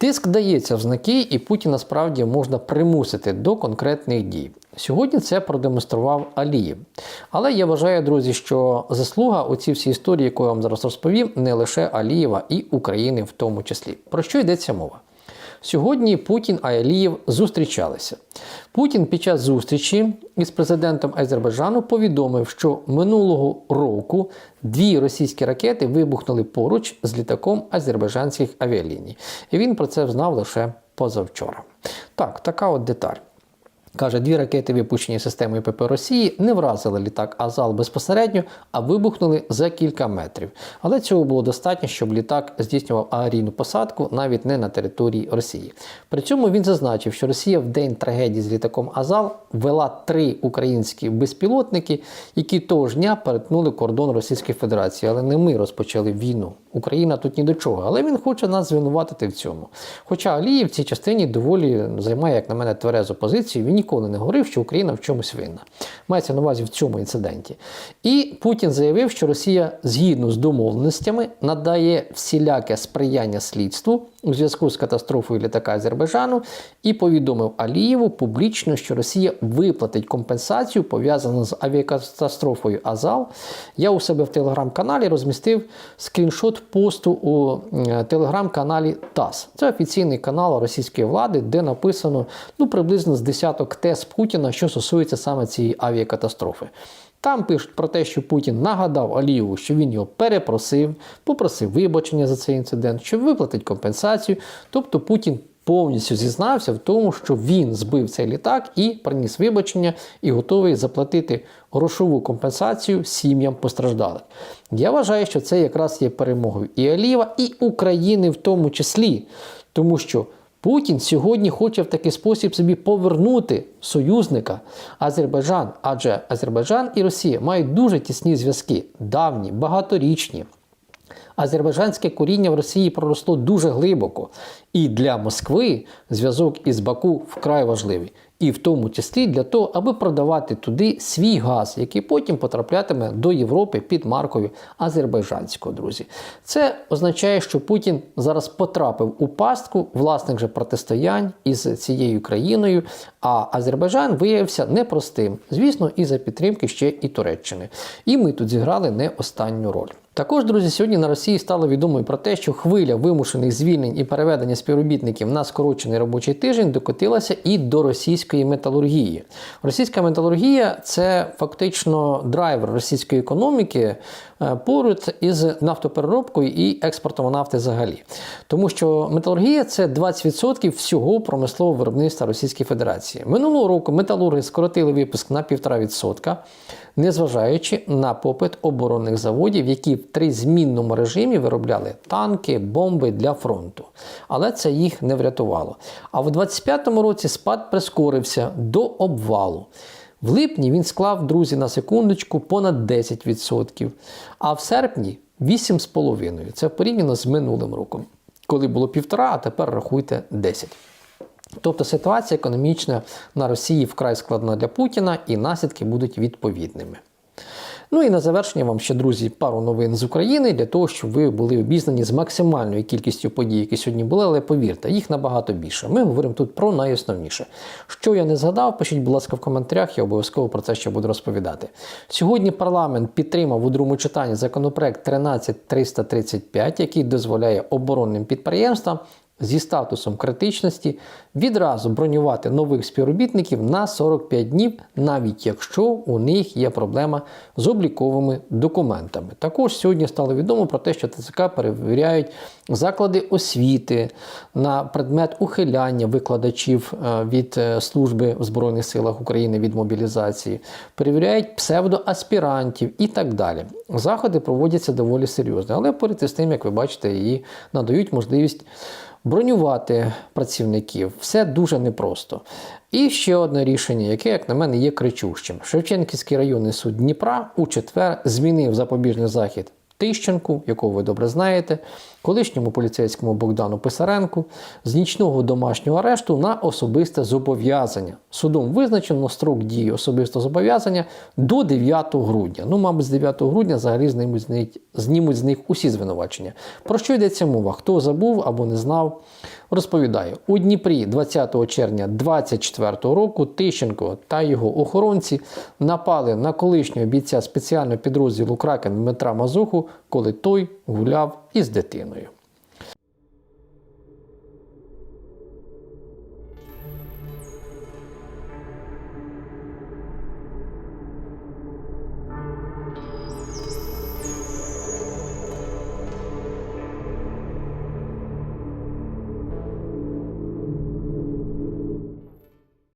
Тиск дається в знаки, і Путіна справді можна примусити до конкретних дій. Сьогодні це продемонстрував Алієв. Але я вважаю, друзі, що заслуга у цій всій історії, яку я вам зараз розповів, не лише Алієва і України в тому числі. Про що йдеться мова? Сьогодні Путін і Алієв зустрічалися. Путін під час зустрічі із президентом Азербайджану повідомив, що минулого року дві російські ракети вибухнули поруч з літаком азербайджанських авіаліній. І він про це знав лише позавчора. Так, така от деталь. Каже, дві ракети, випущені системою ПП Росії, не вразили літак Азал безпосередньо, а вибухнули за кілька метрів. Але цього було достатньо, щоб літак здійснював аварійну посадку навіть не на території Росії. При цьому він зазначив, що Росія в день трагедії з літаком Азал ввела три українські безпілотники, які того ж дня перетнули кордон Російської Федерації. Але не ми розпочали війну. Україна тут ні до чого, але він хоче нас звинуватити в цьому. Хоча Алієв в цій частині доволі займає, як на мене, тверезу позицію. Він ніколи не говорив, що Україна в чомусь винна. Мається на увазі в цьому інциденті. І Путін заявив, що Росія згідно з домовленостями надає всіляке сприяння слідству у зв'язку з катастрофою літака Азербайджану і повідомив Алієву публічно, що Росія виплатить компенсацію пов'язану з авіакатастрофою Азал. Я у себе в телеграм-каналі розмістив скріншот посту у е, телеграм-каналі ТАСС. Це офіційний канал російської влади, де написано ну приблизно з десяток тез Путіна, що стосується саме цієї авіакатастрофи. Там пишуть про те, що Путін нагадав Алієву, що він його перепросив, попросив вибачення за цей інцидент, що виплатить компенсацію. Тобто Путін повністю зізнався в тому, що він збив цей літак і приніс вибачення і готовий заплатити грошову компенсацію сім'ям постраждалих. Я вважаю, що це якраз є перемогою і Алієва, і України в тому числі, тому що. Путін сьогодні хоче в такий спосіб собі повернути союзника Азербайджан, адже Азербайджан і Росія мають дуже тісні зв'язки, давні, багаторічні. Азербайджанське коріння в Росії проросло дуже глибоко, і для Москви зв'язок із Баку вкрай важливий. І в тому числі для того, аби продавати туди свій газ, який потім потраплятиме до Європи під маркою азербайджанського, друзі. Це означає, що Путін зараз потрапив у пастку власних же протистоянь із цією країною, а Азербайджан виявився непростим, звісно, і за підтримки ще і Туреччини. І ми тут зіграли не останню роль. Також, друзі, сьогодні на Росії стало відомо і про те, що хвиля вимушених звільнень і переведення співробітників на скорочений робочий тиждень докотилася і до російської металургії. Російська металургія це фактично драйвер російської економіки е, поруч із нафтопереробкою і експортом нафти взагалі. Тому що металургія це 20% всього промислового виробництва Російської Федерації. Минулого року металурги скоротили випуск на 1,5%, незважаючи на попит оборонних заводів, які в тризмінному режимі виробляли танки, бомби для фронту. Але це їх не врятувало. А в 25-му році спад прискорився до обвалу. В липні він склав, друзі, на секундочку понад 10%, а в серпні 8,5%. Це порівняно з минулим роком, коли було півтора, а тепер рахуйте 10%. Тобто ситуація економічна на Росії вкрай складна для Путіна, і наслідки будуть відповідними. Ну і на завершення вам ще, друзі, пару новин з України для того, щоб ви були обізнані з максимальною кількістю подій, які сьогодні були, але повірте, їх набагато більше. Ми говоримо тут про найосновніше. Що я не згадав, пишіть, будь ласка, в коментарях, я обов'язково про це ще буду розповідати. Сьогодні парламент підтримав у другому читанні законопроект 13335, який дозволяє оборонним підприємствам зі статусом критичності відразу бронювати нових співробітників на 45 днів, навіть якщо у них є проблема з обліковими документами. Також сьогодні стало відомо про те, що ТЦК перевіряють заклади освіти на предмет ухиляння викладачів е, від е, служби в Збройних силах України від мобілізації, перевіряють псевдоаспірантів і так далі. Заходи проводяться доволі серйозно, але поряд із тим, як ви бачите, її надають можливість бронювати працівників. Все дуже непросто. І ще одне рішення, яке, як на мене, є кричущим. Шевченківський районний суд Дніпра у четвер змінив запобіжний захід Тищенку, якого ви добре знаєте, колишньому поліцейському Богдану Писаренку з нічного домашнього арешту на особисте зобов'язання. Судом визначено строк дії особистого зобов'язання до 9 грудня. Ну, мабуть, з 9 грудня взагалі знімуть з них, знімуть з них усі звинувачення. Про що йдеться мова? Хто забув або не знав? Розповідаю, у Дніпрі 20 червня 24 року Тищенко та його охоронці напали на колишнього бійця спеціального підрозділу Кракен Дмитра Мазуху, коли той гуляв із дитиною.